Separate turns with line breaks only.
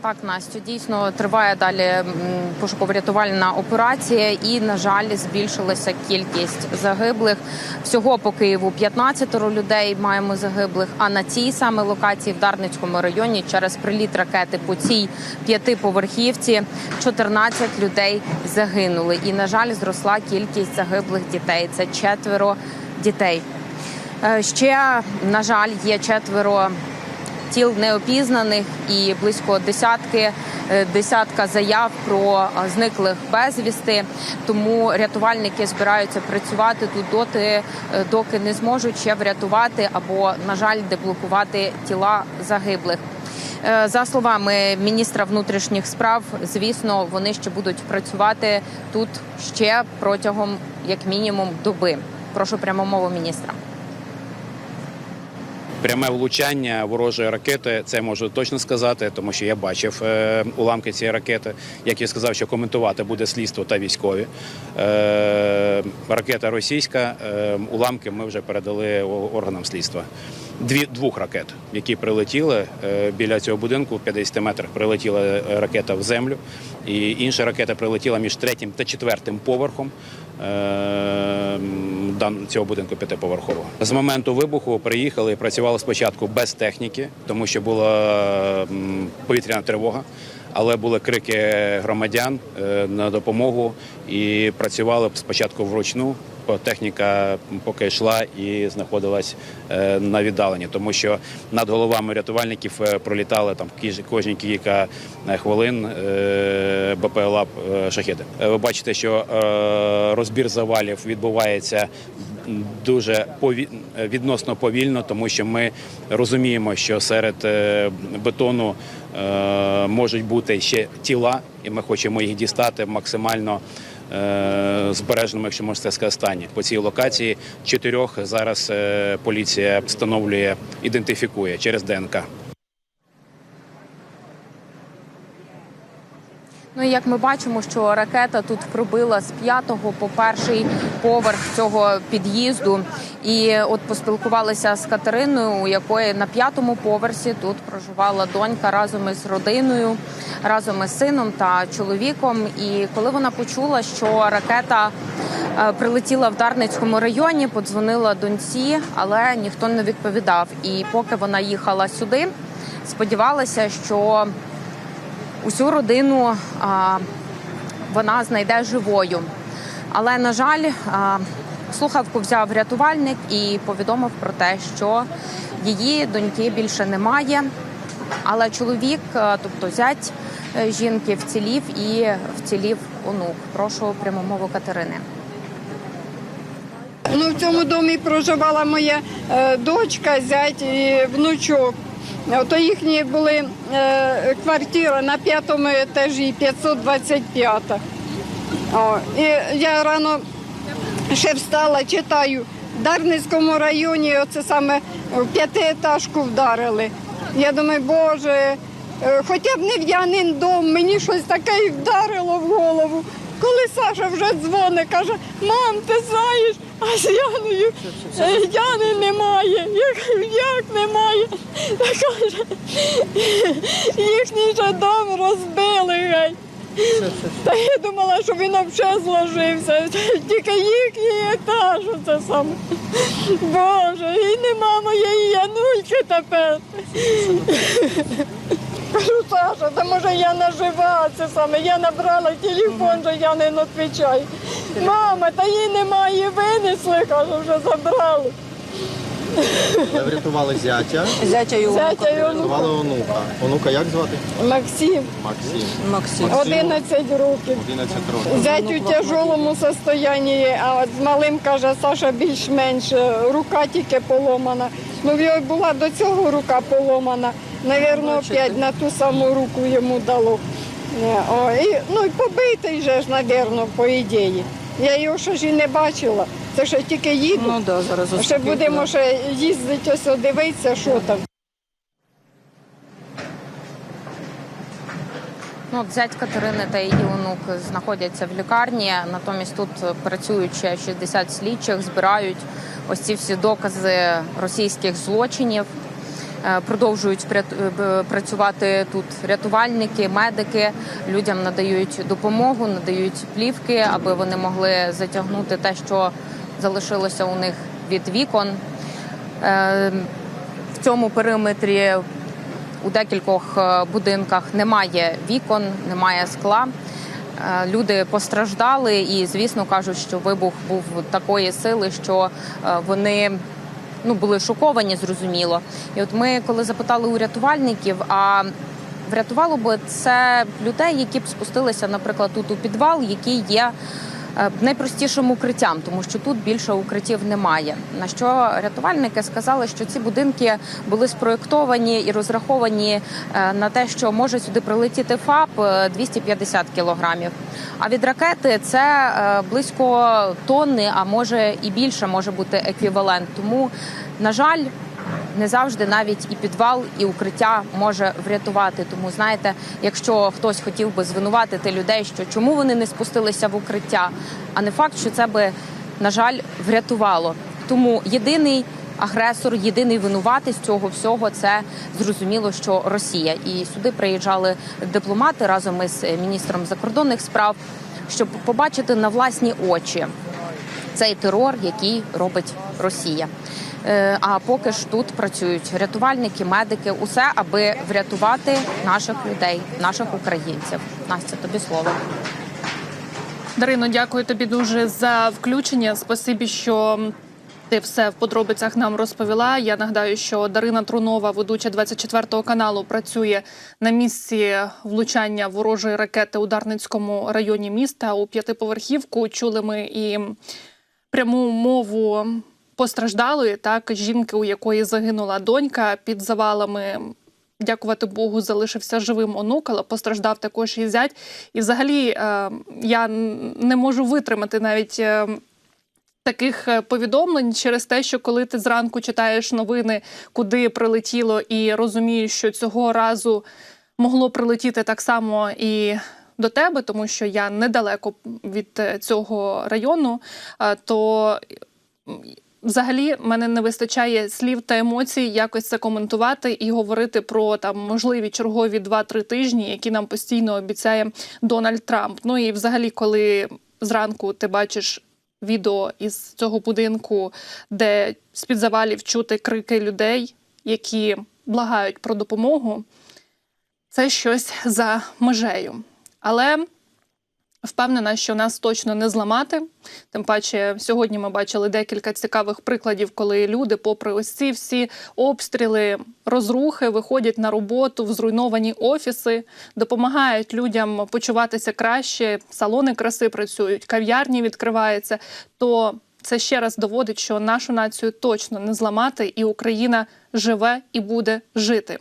Так, Настю, дійсно триває далі пошуково-рятувальна операція, і на жаль, збільшилася кількість загиблих. Всього по Києву 15 людей маємо загиблих. А на цій саме локації в Дарницькому районі через приліт ракети по цій п'ятиповерхівці 14 людей загинули. І на жаль, зросла кількість загиблих дітей. Це четверо дітей. Е, Ще на жаль, є четверо тіл неопізнаних і близько десятки е, десятка заяв про е, зниклих безвісти. Тому рятувальники збираються працювати тут доти, е, доки не зможуть ще врятувати або, на жаль, деблокувати тіла загиблих. За словами міністра внутрішніх справ, звісно, вони ще будуть працювати тут ще протягом як мінімум доби. Прошу прямомову міністра.
Пряме влучання ворожої ракети, це можу точно сказати, тому що я бачив е, уламки цієї ракети. Як я сказав, що коментувати буде слідство та військові. Е, ракета російська, е, уламки ми вже передали органам слідства. Дві двох ракет, які прилетіли е, біля цього будинку, в 50 метрах прилетіла е, ракета в землю, і інша ракета прилетіла між третім та четвертим поверхом е, цього будинку п'ятиповерхового. З моменту вибуху приїхали і працювали спочатку без техніки, тому що була повітряна тривога. Але були крики громадян е, на допомогу і працювали спочатку вручну. Техніка поки йшла і знаходилась е, на віддаленні, тому що над головами рятувальників е, пролітали там кожні кілька хвилин БПЛА шахеди. Е, Ви бачите, що розбір завалів відбувається дуже відносно повільно, тому що ми розуміємо, що серед е, бетону е, можуть бути ще тіла, і ми хочемо їх дістати максимально. е, якщо можна сказати, стані по цій локації чотирьох зараз поліція встановлює, ідентифікує через ДНК.
Ну як ми бачимо, що ракета тут пробила з п'ятого по перший поверх цього під'їзду. І от поспілкувалися з Катериною, у якої на п'ятому поверсі тут проживала донька разом із родиною, разом із сином та чоловіком. І коли вона почула, що ракета е, прилетіла в Дарницькому районі, подзвонила доньці, але ніхто не відповідав. І поки вона їхала сюди, сподівалася, що усю родину а, вона знайде живою. Але, на жаль, а, слухавку взяв рятувальник і повідомив про те, що її доньки більше немає. Але чоловік, тобто зять е, жінки, вцілів і вцілів онук. Прошу прямомову Катерини.
Ну, в цьому домі проживала моя е, дочка, зять і внучок. Ото їхні були е, квартира на п'ятому етажі, 525. О, і я рано ще встала, читаю. В Дарницькому районі оце саме в п'ятиетажку вдарили. Я думаю, боже, е, хоча б не в Янин дом, мені щось таке вдарило в голову. Коли Саша вже дзвонить, каже, мам, ти знаєш, а з Яною Яни немає. Я кажу, як немає? Та каже, їхній же дом розбили геть. Та я думала, що він взагалі зложився. Тільки їхній етаж це саме. Боже, і нема моєї Янульки тепер. Кажу, Саша, та може я нажива це саме. Я набрала телефон, що я не відповідаю. Мама, та її немає, винесли, кажу, вже забрали.
Ви врятували зятя,
Зятя і онука.
врятували онука. Онука як звати?
Максим,
Максим.
Максим. 11 років.
11 років.
Зять у тяжелому стані, а от з малим каже Саша більш-менш рука тільки поломана. Ну в його була до цього рука поломана. Навірно, опять на ту саму руку йому дало. Е, О, і, ну і побитий же ж, навірно, по ідеї. Я його ще ж і не бачила. Це ще тільки їду.
Ну да, зараз
ще будемо ще їздити ось дивитися, що там.
Ну, от зять Катерини та її онук знаходяться в лікарні. Натомість тут працюють ще 60 слідчих, збирають ось ці всі докази російських злочинів. Е, Продовжують е, працювати тут рятувальники, медики. Людям надають допомогу, надають плівки, аби вони могли затягнути те, що залишилося у них від вікон. Е, В цьому периметрі у декількох будинках немає вікон, немає скла. Люди постраждали і, звісно, кажуть, що вибух був такої сили, що вони ну, були шоковані, зрозуміло. І от ми, коли запитали у рятувальників, а врятувало би це людей, які б спустилися, наприклад, тут у підвал, який є найпростішим укриттям, тому що тут більше укриттів немає. На що рятувальники сказали, що ці будинки були спроєктовані і розраховані е, на те, що може сюди прилетіти ФАП е, 250 кілограмів. А від ракети це е, близько тонни, а може і більше може бути еквівалент. Тому, на жаль, не завжди навіть і підвал, і укриття може врятувати. Тому знаєте, якщо хтось хотів би звинуватити людей, що чому вони не спустилися в укриття, а не факт, що це би на жаль врятувало. Тому єдиний агресор, єдиний винуватець цього всього це зрозуміло, що Росія. І сюди приїжджали дипломати разом із міністром закордонних справ, щоб побачити на власні очі цей терор, який робить Росія. Е, А поки ж тут працюють рятувальники, медики, усе аби врятувати наших людей, наших українців. Настя, тобі слово.
Дарино, дякую тобі дуже за включення. Спасибі, що ти все в подробицях нам розповіла. Я нагадаю, що Дарина Трунова, ведуча 24 каналу, працює на місці влучання ворожої ракети у Дарницькому районі міста у п'ятиповерхівку. Чули ми і пряму мову постраждалої, так жінки, у якої загинула донька під завалами. Дякувати Богу, залишився живим онук, але постраждав також і зять. І взагалі е, я не можу витримати навіть. е, Таких е, повідомлень через те, що коли ти зранку читаєш новини, куди прилетіло, і розумієш, що цього разу могло прилетіти так само і до тебе, тому що я недалеко від цього району, то Взагалі, мене не вистачає слів та емоцій якось це коментувати і говорити про там можливі чергові 2-3 тижні, які нам постійно обіцяє Дональд Трамп. Ну і взагалі, коли зранку ти бачиш відео із цього будинку, де з-під завалів чути крики людей, які благають про допомогу, це щось за межею. Але Впевнена, що нас точно не зламати. Тим паче, сьогодні ми бачили декілька цікавих прикладів, коли люди, попри ось ці всі обстріли, розрухи, виходять на роботу в зруйновані офіси, допомагають людям почуватися краще. Салони краси працюють, кав'ярні відкриваються. То це ще раз доводить, що нашу націю точно не зламати, і Україна живе і буде жити.